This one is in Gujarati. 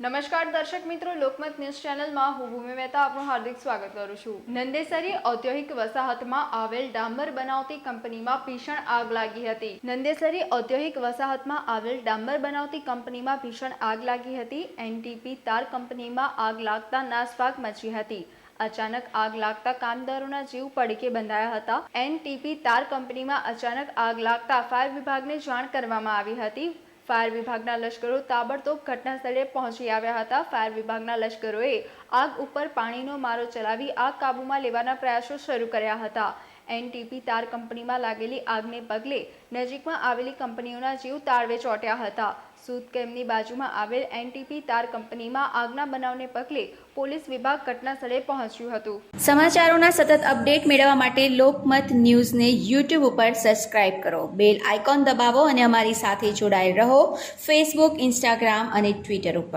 નમસ્કાર દર્શક મિત્રો, લોકમત ન્યૂઝ ચેનલમાં હું ભૂમિ મહેતા આપનું હાર્દિક સ્વાગત કરું છું. નંદેસરી ઔદ્યોગિક વસાહતમાં આવેલ ડામર બનાવતી કંપનીમાં ભીષણ આગ લાગી હતી. નંદેસરી ઔદ્યોગિક વસાહતમાં આવેલ ડામર બનાવતી કંપનીમાં ભીષણ આગ લાગી હતી. એનટીપી તાર કંપનીમાં આગ લાગતા નાસભાગ મચી હતી. અચાનક આગ લાગતા કામદારોના જીવ પડકે બંધાયા હતા. એનટીપી તાર કંપનીમાં અચાનક આગ લાગતા ફાયર વિભાગને જાણ કરવામાં આવી હતી. ફાયર વિભાગના લશ્કરો તાબડતોબ ઘટના સ્થળે પહોંચી આવ્યા હતા. ફાયર વિભાગના લશ્કરોએ આગ ઉપર પાણીનો મારો ચલાવી આગ કાબૂમાં લેવાના પ્રયાસો શરૂ કર્યા હતા. એનટીપી તાર કંપનીમાં લાગેલી આગને પગલે નજીકમાં આવેલી કંપનીઓના જીવ તાળવે ચોંટ્યા હતા. સુદ કેમ્પની બાજુમાં આવેલ એનટીપી તાર કંપનીમાં આગના બનાવને પગલે પોલીસ વિભાગ ઘટના સ્થળે પહોંચ્યું હતું. સમાચારોના સતત અપડેટ મેળવવા માટે લોકમત ન્યૂઝને યુટ્યુબ ઉપર સબસ્ક્રાઇબ કરો. બેલ આઇકોન દબાવો અને અમારી સાથે જોડાયેલ રહો. ફેસબુક ઇન્સ્ટાગ્રામ અને ટ્વિટર ઉપર.